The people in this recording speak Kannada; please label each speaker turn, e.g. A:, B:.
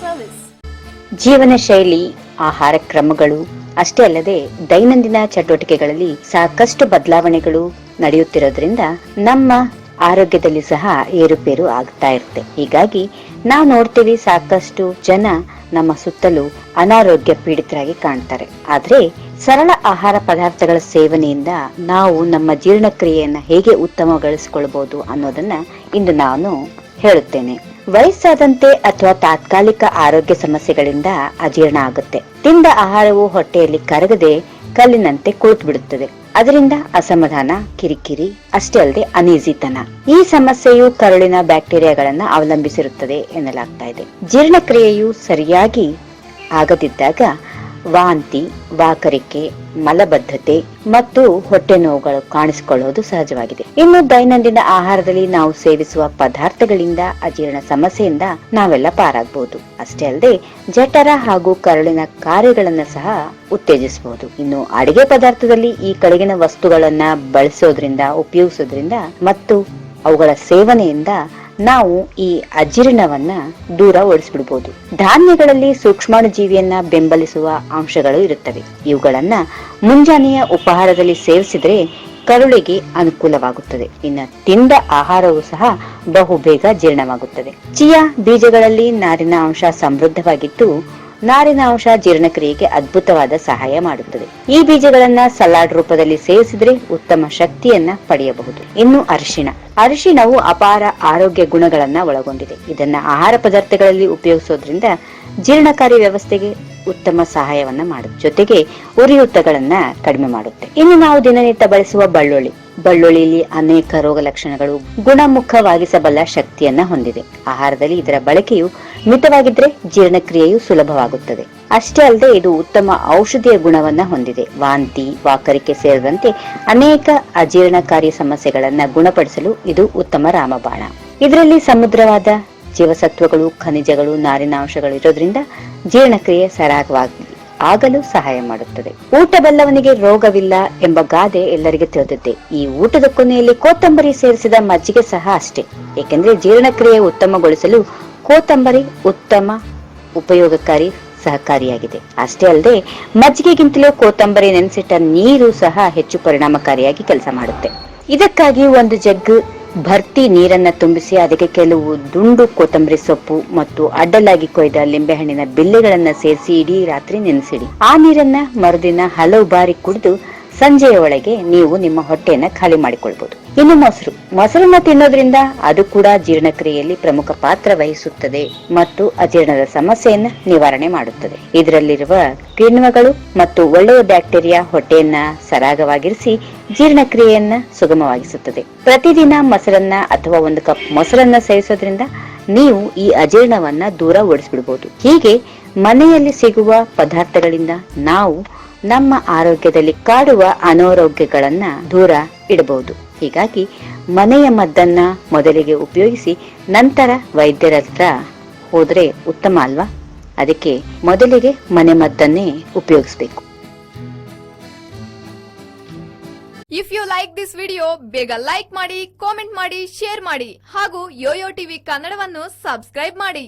A: Service.
B: ಜೀವನ ಶೈಲಿ, ಆಹಾರ ಕ್ರಮಗಳು, ಅಷ್ಟೇ ಅಲ್ಲದೆ ದೈನಂದಿನ ಚಟುವಟಿಕೆಗಳಲ್ಲಿ ಸಾಕಷ್ಟು ಬದಲಾವಣೆಗಳು ನಡೆಯುತ್ತಿರೋದ್ರಿಂದ ನಮ್ಮ ಆರೋಗ್ಯದಲ್ಲಿ ಸಹ ಏರುಪೇರು ಆಗ್ತಾ ಇರುತ್ತೆ ಹೀಗಾಗಿ ನಾವು ನೋಡ್ತೀವಿ ಸಾಕಷ್ಟು ಜನ ನಮ್ಮ ಸುತ್ತಲೂ ಅನಾರೋಗ್ಯ ಪೀಡಿತರಾಗಿ ಕಾಣ್ತಾರೆ ಆದ್ರೆ ಸರಳ ಆಹಾರ ಪದಾರ್ಥಗಳ ಸೇವನೆಯಿಂದ ನಾವು ನಮ್ಮ ಜೀರ್ಣಕ್ರಿಯೆಯನ್ನ ಹೇಗೆ ಉತ್ತಮಗೊಳಿಸಿಕೊಳ್ಬಹುದು ಅನ್ನೋದನ್ನ ಇಂದು ನಾನು ಹೇಳುತ್ತೇನೆ. ವಯಸ್ಸಾದಂತೆ ಅಥವಾ ತಾತ್ಕಾಲಿಕ ಆರೋಗ್ಯ ಸಮಸ್ಯೆಗಳಿಂದ ಅಜೀರ್ಣ ಆಗುತ್ತೆ. ತಿಂದ ಆಹಾರವು ಹೊಟ್ಟೆಯಲ್ಲಿ ಕರಗದೆ ಕಲ್ಲಿನಂತೆ ಕುಳಿತು ಬಿಡುತ್ತದೆ ಅದರಿಂದ ಅಸಮಾಧಾನ, ಕಿರಿಕಿರಿ, ಅಷ್ಟೇ ಅಲ್ಲದೆ ಅನೀಸಿತನ. ಈ ಸಮಸ್ಯೆಯು ಕರುಳಿನ ಬ್ಯಾಕ್ಟೀರಿಯಾಗಳನ್ನ ಅವಲಂಬಿಸಿರುತ್ತದೆ ಎನ್ನಲಾಗ್ತಾ ಇದೆ. ಜೀರ್ಣಕ್ರಿಯೆಯು ಸರಿಯಾಗಿ ಆಗದಿದ್ದಾಗ ವಾಂತಿ, ವಾಕರಿಕೆ, ಮಲಬದ್ಧತೆ ಮತ್ತು ಹೊಟ್ಟೆ ನೋವುಗಳು ಕಾಣಿಸಿಕೊಳ್ಳುವುದು ಸಹಜವಾಗಿದೆ. ಇನ್ನು ದೈನಂದಿನ ಆಹಾರದಲ್ಲಿ ನಾವು ಸೇವಿಸುವ ಪದಾರ್ಥಗಳಿಂದ ಅಜೀರ್ಣ ಸಮಸ್ಯೆಯಿಂದ ನಾವೆಲ್ಲ ಪಾರಾಗಬಹುದು ಅಷ್ಟೇ ಅಲ್ಲದೆ ಜಠರ ಹಾಗೂ ಕರುಳಿನ ಕಾರ್ಯಗಳನ್ನು ಸಹ ಉತ್ತೇಜಿಸಬಹುದು. ಇನ್ನು ಅಡಿಗೆ ಪದಾರ್ಥದಲ್ಲಿ ಈ ಕೆಳಗಿನ ವಸ್ತುಗಳನ್ನ ಬಳಸೋದ್ರಿಂದ, ಉಪಯೋಗಿಸೋದ್ರಿಂದ ಮತ್ತು ಅವುಗಳ ಸೇವನೆಯಿಂದ ನಾವು ಈ ಅಜೀರ್ಣವನ್ನ ದೂರ ಓಡಿಸ್ಬಿಡ್ಬೋದು. ಧಾನ್ಯಗಳಲ್ಲಿ ಸೂಕ್ಷ್ಮಾಣುಜೀವಿಯನ್ನ ಬೆಂಬಲಿಸುವ ಅಂಶಗಳು ಇರುತ್ತವೆ. ಇವುಗಳನ್ನ ಮುಂಜಾನೆಯ ಉಪಹಾರದಲ್ಲಿ ಸೇವಿಸಿದ್ರೆ ಕರುಳಿಗೆ ಅನುಕೂಲವಾಗುತ್ತದೆ. ಇನ್ನು ತಿಂದ ಆಹಾರವು ಸಹ ಬಹುಬೇಗ ಜೀರ್ಣವಾಗುತ್ತದೆ. ಚಿಯಾ ಬೀಜಗಳಲ್ಲಿ ನಾರಿನ ಅಂಶ ಸಮೃದ್ಧವಾಗಿದ್ದು ನಾರಿನ ಅಂಶ ಜೀರ್ಣಕ್ರಿಯೆಗೆ ಅದ್ಭುತವಾದ ಸಹಾಯ ಮಾಡುತ್ತದೆ. ಈ ಬೀಜಗಳನ್ನ ಸಲಾಡ್ ರೂಪದಲ್ಲಿ ಸೇವಿಸಿದ್ರೆ ಉತ್ತಮ ಶಕ್ತಿಯನ್ನ ಪಡೆಯಬಹುದು. ಇನ್ನು ಅರಿಶಿಣ. ಅರಿಶಿಣವು ಅಪಾರ ಆರೋಗ್ಯ ಗುಣಗಳನ್ನ ಒಳಗೊಂಡಿದೆ. ಇದನ್ನ ಆಹಾರ ಪದಾರ್ಥಗಳಲ್ಲಿ ಉಪಯೋಗಿಸೋದ್ರಿಂದ ಜೀರ್ಣಕಾರಿ ವ್ಯವಸ್ಥೆಗೆ ಉತ್ತಮ ಸಹಾಯವನ್ನ ಮಾಡುತ್ತೆ. ಜೊತೆಗೆ ಉರಿಯೂತಗಳನ್ನ ಕಡಿಮೆ ಮಾಡುತ್ತೆ. ಇನ್ನು ನಾವು ದಿನನಿತ್ಯ ಬಳಸುವ ಬೆಳ್ಳುಳ್ಳಿ. ಬೆಳ್ಳುಳ್ಳಿಯಲ್ಲಿ ಅನೇಕ ರೋಗ ಲಕ್ಷಣಗಳು ಗುಣಮುಖವಾಗಿಸಬಲ್ಲ ಶಕ್ತಿಯನ್ನ ಹೊಂದಿದೆ. ಆಹಾರದಲ್ಲಿ ಇದರ ಬಳಕೆಯು ಮಿತವಾಗಿದ್ರೆ ಜೀರ್ಣಕ್ರಿಯೆಯು ಸುಲಭವಾಗುತ್ತದೆ. ಅಷ್ಟೇ ಅಲ್ಲದೆ ಇದು ಉತ್ತಮ ಔಷಧಿಯ ಗುಣವನ್ನ ಹೊಂದಿದೆ. ವಾಂತಿ, ವಾಕರಿಕೆ ಸೇರಿದಂತೆ ಅನೇಕ ಅಜೀರ್ಣಕಾರಿ ಸಮಸ್ಯೆಗಳನ್ನ ಗುಣಪಡಿಸಲು ಇದು ಉತ್ತಮ ರಾಮಬಾಣ. ಇದರಲ್ಲಿ ಸಮುದ್ರವಾದ ಜೀವಸತ್ವಗಳು, ಖನಿಜಗಳು, ನಾರಿನಾಂಶಗಳು ಇರೋದ್ರಿಂದ ಜೀರ್ಣಕ್ರಿಯೆ ಸರಾಗವಾಗಿ ಆಗಲು ಸಹಾಯ ಮಾಡುತ್ತದೆ. ಊಟ ಬಲ್ಲವನಿಗೆ ರೋಗವಿಲ್ಲ ಎಂಬ ಗಾದೆ ಎಲ್ಲರಿಗೆ ತಿಳಿದಿದೆ ಈ ಊಟದ ಕೊನೆಯಲ್ಲಿ ಕೊತ್ತಂಬರಿ ಸೇರಿಸಿದ ಮಜ್ಜಿಗೆ ಸಹ ಅಷ್ಟೇ. ಏಕೆಂದ್ರೆ ಜೀರ್ಣಕ್ರಿಯೆ ಉತ್ತಮಗೊಳಿಸಲು ಕೊತ್ತಂಬರಿ ಉತ್ತಮ ಉಪಯೋಗಕಾರಿ ಸಹಕಾರಿಯಾಗಿದೆ. ಅಷ್ಟೇ ಅಲ್ಲದೆ, ಮಜ್ಜಿಗೆಗಿಂತಲೂ ಕೋತಂಬರಿ ನೆನೆಸಿಟ್ಟ ನೀರು ಸಹ ಹೆಚ್ಚು ಪರಿಣಾಮಕಾರಿಯಾಗಿ ಕೆಲಸ ಮಾಡುತ್ತೆ. ಇದಕ್ಕಾಗಿ ಒಂದು ಜಗ್ ಭರ್ತಿ ನೀರನ್ನ ತುಂಬಿಸಿ ಅದಕ್ಕೆ ಕೆಲವು ದುಂಡು ಕೊತ್ತಂಬರಿ ಸೊಪ್ಪು ಮತ್ತು ಅಡ್ಡಲಾಗಿ ಕೊಯ್ದ ಲಿಂಬೆಹಣ್ಣಿನ ಬಿಲ್ಲೆಗಳನ್ನ ಸೇರಿಸಿ ಇಡೀ ರಾತ್ರಿ ನೆನೆಸಿಡಿ. ಆ ನೀರನ್ನ ಮರುದಿನ ಹಲವು ಬಾರಿ ಕುಡಿದು ಸಂಜೆಯ ಒಳಗೆ ನೀವು ನಿಮ್ಮ ಹೊಟ್ಟೆಯನ್ನ ಖಾಲಿ ಮಾಡಿಕೊಳ್ಬಹುದು ಇನ್ನು ಮೊಸರು. ಮೊಸರನ್ನ ತಿನ್ನೋದ್ರಿಂದ ಅದು ಕೂಡ ಜೀರ್ಣಕ್ರಿಯೆಯಲ್ಲಿ ಪ್ರಮುಖ ಪಾತ್ರ ವಹಿಸುತ್ತದೆ ಮತ್ತು ಅಜೀರ್ಣದ ಸಮಸ್ಯೆಯನ್ನ ನಿವಾರಣೆ ಮಾಡುತ್ತದೆ. ಇದರಲ್ಲಿರುವ ಕಿಣ್ವಗಳು ಮತ್ತು ಒಳ್ಳೆಯ ಬ್ಯಾಕ್ಟೀರಿಯಾ ಹೊಟ್ಟೆಯನ್ನ ಸರಾಗವಾಗಿರಿಸಿ ಜೀರ್ಣಕ್ರಿಯೆಯನ್ನ ಸುಗಮವಾಗಿಸುತ್ತದೆ. ಪ್ರತಿದಿನ ಮೊಸರನ್ನ ಅಥವಾ ಒಂದು ಕಪ್ ಮೊಸರನ್ನ ಸೇವಿಸೋದ್ರಿಂದ ನೀವು ಈ ಅಜೀರ್ಣವನ್ನ ದೂರ ಓಡಿಸಿಬಿಡಬಹುದು ಹೀಗೆ ಮನೆಯಲ್ಲಿ ಸಿಗುವ ಪದಾರ್ಥಗಳಿಂದ ನಾವು ನಮ್ಮ ಆರೋಗ್ಯದಲ್ಲಿ ಕಾಡುವ ಅನಾರೋಗ್ಯಗಳನ್ನ ದೂರ ಇಡಬಹುದು. ಹೀಗಾಗಿ ಮನೆಯ ಮದ್ದನ್ನ ಮೊದಲಿಗೆ ಉಪಯೋಗಿಸಿ ನಂತರ ವೈದ್ಯರ ಹತ್ರ ಹೋದ್ರೆ ಉತ್ತಮ ಅಲ್ವಾ? ಅದಕ್ಕೆ ಮೊದಲಿಗೆ ಮನೆ ಮದ್ದನ್ನೇ ಉಪಯೋಗಿಸಬೇಕು.
A: If you like this video ಬೇಗ ಲೈಕ್ ಮಾಡಿ ಕಾಮೆಂಟ್ ಮಾಡಿ ಶೇರ್ ಮಾಡಿ ಹಾಗೂ ಯೋಯೋ ಟಿವಿ ಕನ್ನಡವನ್ನು ಸಬ್ಸ್ಕ್ರೈಬ್ ಮಾಡಿ.